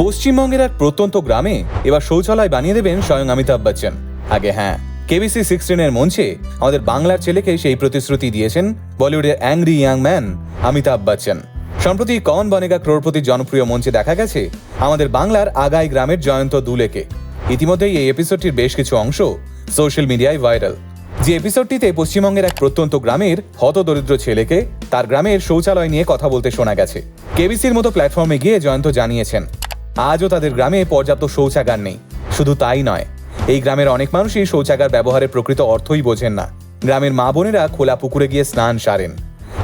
পশ্চিমবঙ্গের এক প্রত্যন্ত গ্রামে এবার শৌচালয় বানিয়ে দেবেন স্বয়ং অমিতাভ বচ্চন। আগে হ্যাঁ কেবিসি সিক্সটিনের মঞ্চে আমাদের বাংলার ছেলেকে সেই প্রতিশ্রুতি দিয়েছেন বলিউডের angry young man Amitabh Bachchan. সম্প্রতি কন বনেগা ক্রোড়পতির জনপ্রিয় মঞ্চে দেখা গেছে আমাদের বাংলার আগাই গ্রামের জয়ন্ত দুলেকে। ইতিমধ্যেই এই এপিসোডটির বেশ কিছু অংশ সোশ্যাল মিডিয়ায় ভাইরাল। যে এপিসোডটিতে পশ্চিমবঙ্গের এক প্রত্যন্ত গ্রামের হতদরিদ্র ছেলেকে তার গ্রামের শৌচালয় নিয়ে কথা বলতে শোনা গেছে। কেবিসির মতো প্ল্যাটফর্মে গিয়ে জয়ন্ত জানিয়েছেন আজও তাদের গ্রামে পর্যাপ্ত শৌচাগার নেই। শুধু তাই নয়, এই গ্রামের অনেক মানুষই শৌচাগার ব্যবহারের প্রকৃত অর্থই বোঝেন না। গ্রামের মা বোনেরা খোলা পুকুরে গিয়ে স্নান সারেন,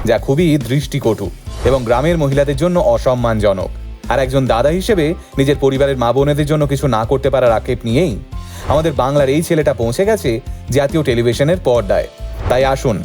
যা খুবই দৃষ্টিকটু এবং গ্রামের মহিলাদের জন্য অসম্মানজনক। আর একজন দাদা হিসেবে নিজের পরিবারের মা বোনেদের জন্য কিছু না করতে পারার আক্ষেপ নিয়েই আমাদের বাংলার এই ছেলেটা পৌঁছে গেছে জাতীয় টেলিভিশনের পর্দায়। তাই আসুন,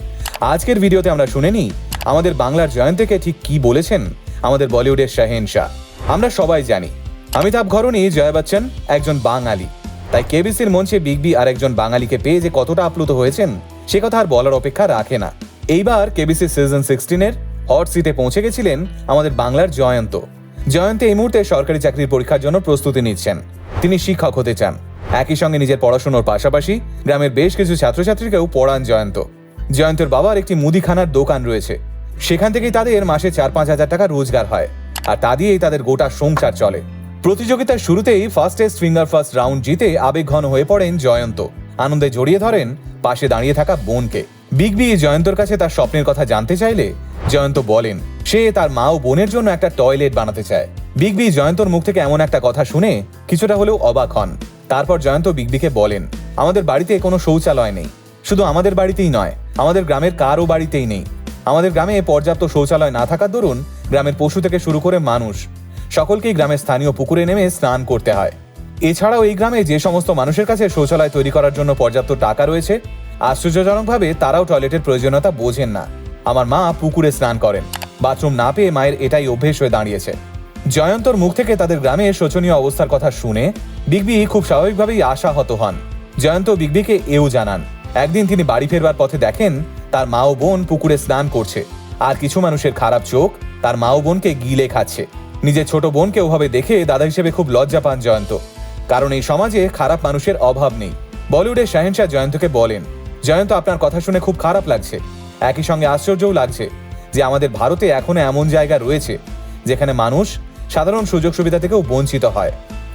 আজকের ভিডিওতে আমরা শুনে নিই আমাদের বাংলার জয়ন্তীকে ঠিক কি বলেছেন আমাদের বলিউডের শাহেন শাহ। আমরা সবাই জানি অমিতাভ ঘরণী, জয়া বচ্চন, একজন বাঙালি। তাই কেবিসির মঞ্চে বিগ বি আর একজন বাঙালিকে পেয়ে যে কতটা আপ্লুত হয়েছেন, সে কথা আর বলার অপেক্ষা রাখে না। এইবার কেবিসি সিজন সিক্সটিনের হট সিটে পৌঁছে গেছিলেন আমাদের বাংলার জয়ন্ত। জয়ন্ত এই মুহূর্তে সরকারি চাকরির পরীক্ষার জন্য প্রস্তুতি নিচ্ছেন। তিনি শিক্ষক হতে চান। একই সঙ্গে নিজের পড়াশোনার পাশাপাশি গ্রামের বেশ কিছু ছাত্রছাত্রীকেও পড়ান জয়ন্ত। জয়ন্তের বাবার একটি মুদিখানার দোকান রয়েছে। সেখান থেকেই তাদের মাসে চার পাঁচ হাজার টাকা রোজগার হয়। আর তা দিয়েই তাদের গোটা সংসার চলে। প্রতিযোগিতার শুরুতেই ফার্স্টেস্ট ফিঙ্গার ফার্স্ট রাউন্ড জিতে আবেগঘন হয়ে পড়েন জয়ন্ত। আনন্দে জড়িয়ে ধরেন পাশে দাঁড়িয়ে থাকা বোনকে। বিগ বি জয়ন্তর কাছে তার স্বপ্নের কথা জানতে চাইলে জয়ন্ত বলেন, সে তার মা ও বোনের জন্য একটা টয়লেট বানাতে চায়। বিগ বি জয়ন্তর মুখ থেকে এমন একটা কথা শুনে কিছুটা হলেও অবাক হন। তারপর জয়ন্ত বিগ বিকে বলেন, আমাদের বাড়িতে কোনো শৌচালয় নেই। শুধু আমাদের বাড়িতেই নয়, আমাদের গ্রামের কারও বাড়িতেই নেই। আমাদের গ্রামে পর্যাপ্ত শৌচালয় না থাকার দরুন গ্রামের পশু থেকে শুরু করে মানুষ সকলকেই গ্রামের স্থানীয় পুকুরে নেমে স্নান করতে হয়। এছাড়াও এই গ্রামে যে সমস্ত মানুষের কাছে শৌচালয় তৈরি করার জন্য পর্যাপ্ত টাকা রয়েছে, আশ্চর্যজনকভাবে তারাও টয়লেটের প্রয়োজনীয়তা বোঝেন না। আমার মা পুকুরে স্নান করেন। বাথরুম না পেয়ে মায়ের এটাই অভ্যেস হয়ে দাঁড়িয়েছে। জয়ন্তর মুখ থেকে তাদের গ্রামে শোচনীয় অবস্থার কথা শুনে বিগবি খুব স্বাভাবিকভাবেই আশাহত হন। জয়ন্ত বিগবিকে এও জানান, একদিন তিনি বাড়ি ফেরবার পথে দেখেন তার মা ও বোন পুকুরে স্নান করছে। আর কিছু মানুষের খারাপ চোখ তার মা ও বোনকে গিলে খাচ্ছে। নিজের ছোট বোনকে ওভাবে দেখে দাদা হিসেবে খুব লজ্জা পান জয়ন্ত। কারণ এই সমাজে খারাপ মানুষের অভাব নেই। বলিউডের শাহেনশাহ জয়ন্তকে বলেন, জয়ন্ত, আপনার কথা শুনে খুব খারাপ লাগছে। একই সঙ্গে আশ্চর্যও লাগছে যে আমাদের ভারতে এখনও এমন জায়গা রয়েছে যেখানে মানুষ সাধারণ সুযোগ সুবিধা থেকেও বঞ্চিত হয়।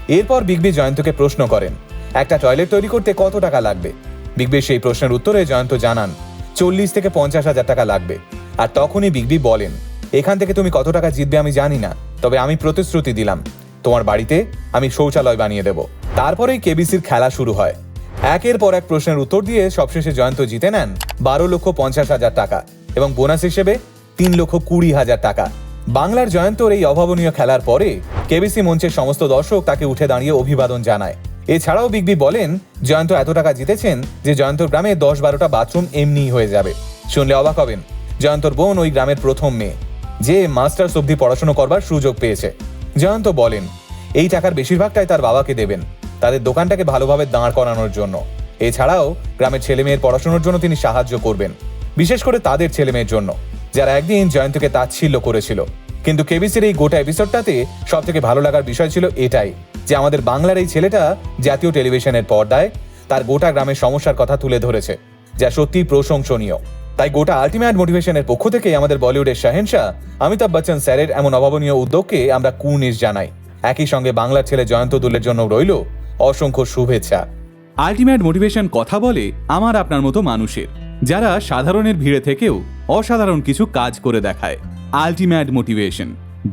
এরপর বিগবি জয়ন্তকে প্রশ্ন করেন, একটা টয়লেট তৈরি করতে কত টাকা লাগবে? বিগবির সেই প্রশ্নের উত্তরে জয়ন্ত জানান, চল্লিশ থেকে পঞ্চাশ হাজার টাকা লাগবে। আর তখনই বিগবি বলেন এখান থেকে তুমি কত টাকা জিতবে আমি জানি না, তবে আমি প্রতিশ্রুতি দিলাম। তোমার বাড়িতে আমি শৌচালয় বানিয়ে দেব। তারপরেই কেবিসির খেলা শুরু হয়। একের পর এক প্রশ্নের উত্তর দিয়ে সবশেষে জয়ন্ত জিতে নেন বারো লক্ষ পঞ্চাশ হাজার টাকা এবং বোনাস হিসেবে তিন লক্ষ কুড়ি হাজার টাকা। বাংলার জয়ন্তর এই অভাবনীয় খেলার পরে কেবিসি মঞ্চের সমস্ত দর্শক তাকে উঠে দাঁড়িয়ে অভিবাদন জানায়। এছাড়াও বিগবি বলেন, জয়ন্ত এত টাকা জিতেছেন যে জয়ন্তর গ্রামে দশ বারোটা বাথরুম এমনিই হয়ে যাবে। শুনলে অবাক হবেন, জয়ন্তর বোন ওই গ্রামের প্রথম মেয়ে। যে মাস্টার্স অব্দি পড়াশোনা করবার সুযোগ পেয়েছে। জয়ন্ত বলেন, এই টাকার বেশিরভাগটাই তার বাবাকে দেবেন, তাদের দোকানটাকে ভালোভাবে দাঁড় করানোর জন্য। এছাড়াও গ্রামের ছেলে মেয়ের পড়াশোনার জন্য তিনি সাহায্য করবেন, বিশেষ করে তাদের ছেলে মেয়ের জন্য, যারা একদিন জয়ন্তকে তাচ্ছিল্য করেছিল। কিন্তু কেবিসির এই গোটা এপিসোডটাতে সব থেকে ভালো লাগার বিষয় ছিল এটাই, যে আমাদের বাংলার এই ছেলেটা জাতীয় টেলিভিশনের পর্দায় তার গোটা গ্রামের সমস্যার কথা তুলে ধরেছে, যা সত্যি প্রশংসনীয়। তাই গোটা আলটিমেট মোটিভেশনের পক্ষ থেকে আমাদের বলিউডের শাহেনশাহ অমিতাভ বচ্চন স্যারের এমন অভাবনীয় উদ্যোগকে আমরা কুর্নিশ জানাই। একই সঙ্গে বাংলার ছেলে জয়ন্ত দুলের জন্য রইল অসংখ্য শুভেচ্ছা। আলটিমেট মোটিভেশন কথা বলে আমার আপনার মতো মানুষের, যারা সাধারণের ভিড়ে থেকেও অসাধারণ কিছু কাজ করে দেখায়। আলটিমেট মোটিভেশন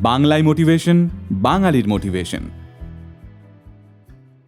বাংলায় মোটিভেশন বাঙালির মোটিভেশন